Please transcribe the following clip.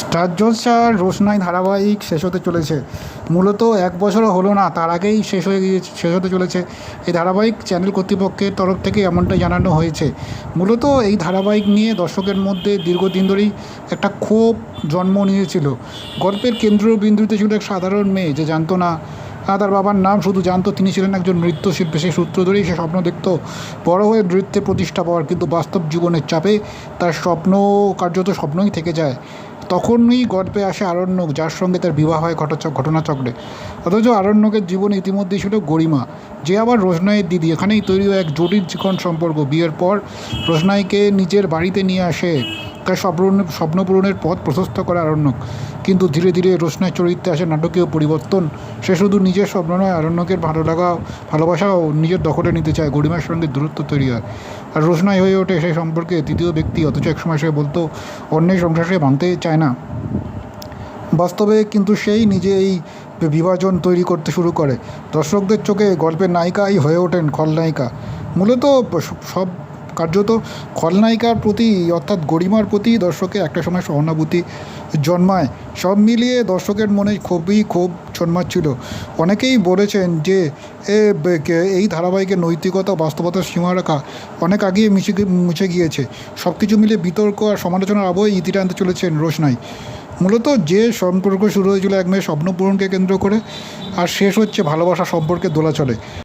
Star জলসার রোশনাই ধারাবাহিক শেষ হতে চলেছে। মূলত এক বছরও হলো না, তার আগেই শেষ হয়ে গিয়েছে শেষ হতে চলেছে। এই ধারাবাহিক চ্যানেল কর্তৃপক্ষের তরফ থেকে এমনটা জানানো হয়েছে। মূলত এই ধারাবাহিক নিয়ে দর্শকের মধ্যে দীর্ঘদিন ধরেই একটা ক্ষোভ জন্ম নিয়েছিল। গল্পের কেন্দ্রবিন্দুতে ছিল এক সাধারণ মেয়ে যে জানতো না তার বাবার নাম শুধু জানতো, তিনি ছিলেন একজন নৃত্যশিল্পী। সেই সূত্র ধরেই সে স্বপ্ন দেখত বড় হয়ে নৃত্যে প্রতিষ্ঠা পাওয়ার, কিন্তু বাস্তব জীবনের চাপে তার স্বপ্ন কার্যত স্বপ্নই থেকে যায়। তখনই গল্পে আসে আরণ্যক, যার সঙ্গে তার বিবাহ হয় ঘটনাচক্রে। অথচ আরণ্যকের জীবনে ইতিমধ্যেই ছিল গরিমা। যে আবার রোশনাইয়ের দিদি, এখানেই তৈরি হয় এক জটিল চিকন সম্পর্ক। বিয়ের পর রোশনাইকে নিজের বাড়িতে নিয়ে আসে তার স্বপ্ন স্বপ্ন পূরণের পথ প্রশস্ত করে আরণ্যক। কিন্তু ধীরে ধীরে রোশনার চরিত্রে আসে নাটকীয় পরিবর্তন। সে শুধু নিজের স্বপ্ন নয়, আরণ্যকের ভালো লাগা, ভালোবাসাও নিজের দখলে নিতে চায়, গরিমার সঙ্গে দূরত্ব তৈরি হয়। আর রোশনাই হয়ে ওঠে সেই সম্পর্কে তৃতীয় ব্যক্তি, অথচ একসময় সে বলতো, অন্যের সংসার সে ভাঙতে চায় না। বাস্তবে কিন্তু সেই নিজে এই বিভাজন তৈরি করতে শুরু করে। দর্শকদের চোখে গল্পের নায়িকাই হয়ে ওঠেন খলনায়িকা। মূলত সব কার্যত খলনায়িকার প্রতি, অর্থাৎ গরিমার প্রতি দর্শকের একটা সময় সহানুভূতি জন্মায়। সব মিলিয়ে দর্শকের মনে খুবই ক্ষোভ জন্মাচ্ছিল। অনেকেই বলেছেন যে এই ধারাবাহিকের নৈতিকতা বাস্তবতার সীমারেখা অনেক আগেই মিশে মুছে গিয়েছে। সব কিছু মিলিয়ে বিতর্ক আর সমালোচনার আবহে ইতি টানতে চলেছেন রোশনাই। মূলত যে সম্পর্ক শুরু হয়েছিল এক মেয়ের স্বপ্ন পূরণকে কেন্দ্র করে, আর শেষ হচ্ছে ভালোবাসা সম্পর্কে দোলাচলে